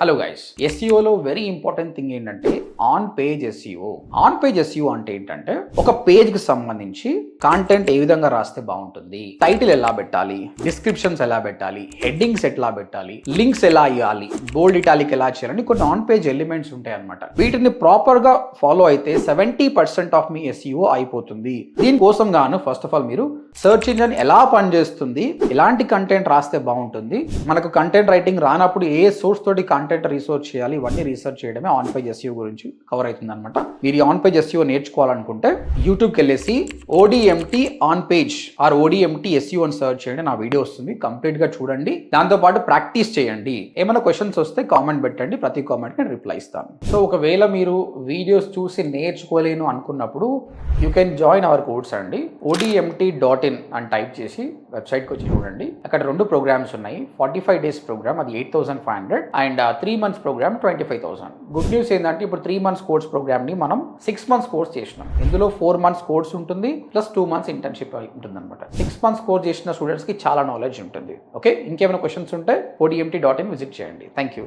Hello guys ఎస్ఈఓలో very important thing ఏంటంటే on page SEO on page SEO అంటే ఏంటంటే ఒక పేజ్కి సంబంధించి కాంటెంట్ ఏ విధంగా రాస్తే బాగుంటుంది? టైటిల్ ఎలా పెట్టాలి? డిస్క్రిప్షన్స్ ఎలా పెట్టాలి? హెడ్డింగ్స్ ఎట్లా పెట్టాలి? లింక్స్ ఎలా ఇవ్వాలి బోల్డ్ ఇటాలిక్ ఎలా చేయాలని కొన్ని ఆన్ పేజ్ ఎలిమెంట్స్ ఉంటాయి అనమాట వీటిని ప్రాపర్గా ఫాలో అయితే సెవెంటీ పర్సెంట్ ఆఫ్ మీ ఎస్ఈఓ అయిపోతుంది. దీనికోసం గాను ఫస్ట్ ఆఫ్ ఆల్ మీరు సెర్చ్ ఇంజన్ ఎలా పనిచేస్తుంది? ఎలాంటి కంటెంట్ రాస్తే బాగుంటుంది? మనకు కంటెంట్ రైటింగ్ రానప్పుడు ఏ సోర్స్ తోటి కంటెంట్ రీసెర్చ్ చేయాలి? ఇవన్నీ రీసెర్చ్ చేయడమే ఆన్ పేజ్ ఎస్ఈఓ గురించి కవర్ అవుతుంది అనమాట మీరు ఆన్ పేజ్ ఎస్ఈఓ నేర్చుకోవాలనుకుంటే యూట్యూబ్కి వెళ్ళేసి ODMT on page or ODMT SU అని సర్చ్ చేయండి నా వీడియో వస్తుంది. కంప్లీట్గా చూడండి. దాంతోపాటు ప్రాక్టీస్ చేయండి. ఏమైనా క్వశ్చన్స్ వస్తే కామెంట్ పెట్టండి. ప్రతి కామెంట్ నేను రిప్లై ఇస్తాను. సో ఒకవేళ మీరు వీడియోస్ చూసి నేర్చుకోలేను అనుకున్నప్పుడు you can join our course అండి. ఓడిఎంటీ డాట్ ఇన్ అని టైప్ చేసి వెబ్సైట్కి వచ్చి చూడండి. అక్కడ రెండు ప్రోగ్రామ్స్ ఉన్నాయి. ఫార్టీ ఫైవ్ డేస్ ప్రోగ్రామ్ అది eight thousand five hundred and three months programme twenty five thousand good news ఏంటంటే ఇప్పుడు త్రీ మంత్స్ కోర్స్ ప్రోగ్రామ్ని మనం సిక్స్ మంత్స్ కోర్స్ చేసినాం. ఇందులో ఫోర్ మంత్స్ కోర్స్ ఉంటుంది. Plus two two months internship ఉంటుందన్నమాట. Six months course చేసిన స్టూడెంట్స్కి చాలా నాలెడ్జ్ ఉంటుంది. ఓకే ఇంకేమైనా క్వశ్చన్స్ ఉంటే ఓడిఎంటీ డాట్ ఇన్ విజిట్ చేయండి. Thank you